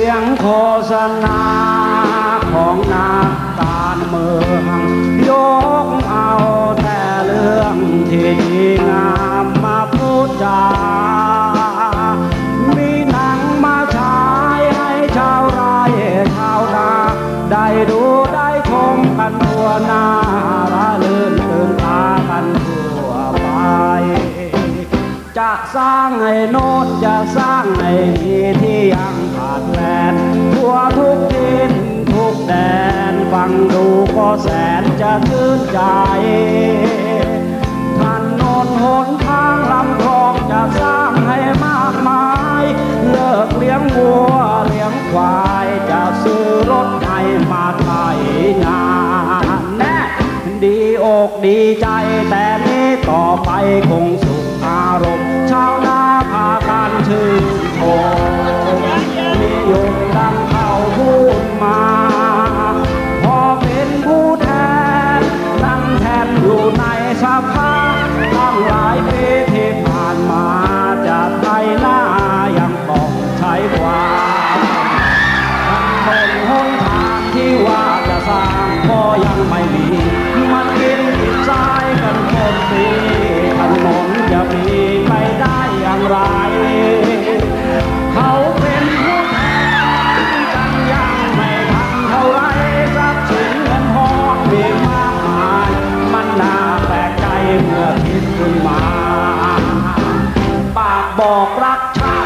สียงโฆษณาของนักการเมืองยกเอาแต่เรื่องที่ดีงามมาพูดจามีหนังมาฉายให้ชาวไร่ชาวนาได้ดูได้ชมกันทั่วนา จะสร้างให้โน้นจะสร้างให้นี้ที่ยังขาดแคลนทั่วทุกทิศทุกแดนฟังดูก็แสนจะชื่นใจถนนหนทางลำคลองจะสร้างให้มากมาย เลิกเลี้ยงวัวเลี้ยงควายจะซื้อรถให้มาไถนาแน่ดีอกดีใจแต่นี้ต่อไปคงสุข อารมณ์ชาวนาพากันชื่นชมนิยมดังเขาพูดมา พอเป็นผู้แทนนั่งแทนอยู่ในสภาตั้งหลายปีที่ผ่านมาจะไทยหน้ายังต้องใช้ความถนนหนทางที่ว่าจะสร้างก็ยังไม่มี มันกินกินทรายกันคนปีถ ขึ้นมา ปากบอกรักฉัน